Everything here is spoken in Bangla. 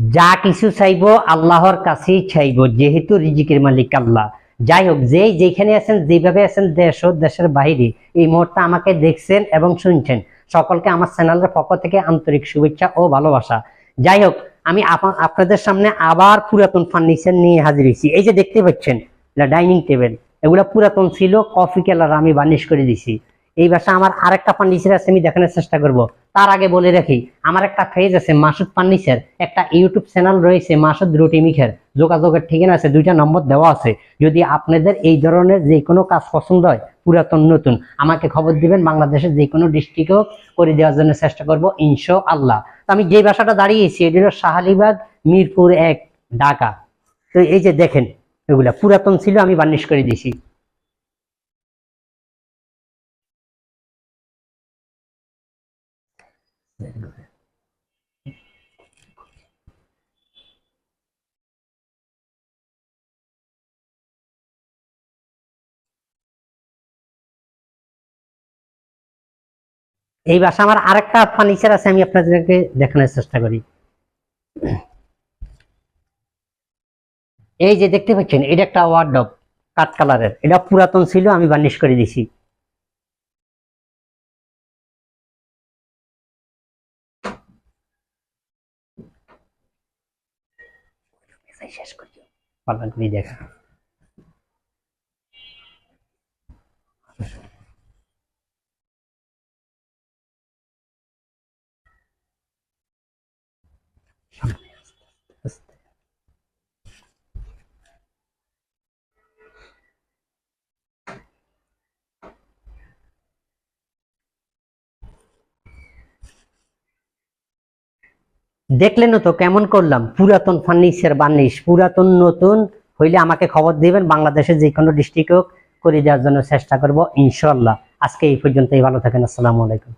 যা কিছু চাইব আল্লাহর কাছেই চাইব, যেহেতু রিজিকের মালিক আল্লাহ। যাই হোক যে যেখানে আছেন, যেভাবে আছেন, দেশ ও দেশের বাইরে, এই মুহূর্তে আমাকে দেখছেন এবং শুনছেন। সকলকে আমার চ্যানেলের পক্ষ থেকে আন্তরিক শুভেচ্ছা ও ভালোবাসা। যাই হোক, আমি আপা- আপনাদের সামনে আবার পুরাতন ফার্নিচার নিয়ে হাজির হয়েছি। এই যে দেখতে পাচ্ছেন ডাইনিং টেবিল। এগুলা পুরাতন ছিল, কফি কালার আমি বার্নিশ করে দিছি। এই ভাষা আমার আরেকটা ফার্নিচার আছে, আমি দেখানোর চেষ্টা করব। তার আগে বলে রাখি, আমার একটা পেজ আছে মাসুদ ফার্নিচার একটা ইউটিউব চ্যানেল রয়েছে মাসুদ রুটি মিখের। যোগাযোগের ঠিকানা আছে, দুইটা নম্বর দেওয়া আছে। যদি আপনাদের এই ধরনের যে কোনো কাজ পছন্দ হয়, পুরাতন, নতুন, আমাকে খবর দিবেন, বাংলাদেশের যে কোনো ডিস্ট্রিক্টও করে দেওয়ার জন্য চেষ্টা করব ইনশো আল্লাহ তো আমি যে ভাষাটা দাঁড়িয়েছি, এটি হলো শাহালিবাগ, মিরপুর এক, ঢাকা। তো এই যে দেখেন, এগুলা পুরাতন ছিল, আমি বার্নিশ করে দিয়েছি। এই বাসা আমার আরেকটা ফার্নিচার আছে, আমি আপনাদেরকে দেখানোর চেষ্টা করি। এই যে দেখতে পাচ্ছেন, এটা একটা ওয়ার্ডব কাঠ কালারের। এটা পুরাতন ছিল, আমি বার্নিশ করে দিছি। শেষ করি পাল্লা করে দেখা। দেখলেন তো কেমন করলাম? পুরাতন ফার্নিচার বার্নিশ পুরাতন নতুন হইলে আমাকে খবর দিবেন, বাংলাদেশের যে কোনো ডিস্ট্রিক্ট হোক, করে দেওয়ার জন্য চেষ্টা করব ইনশাল্লাহ আজকে এই পর্যন্তই, ভালো থাকেন, আসসালামু আলাইকুম।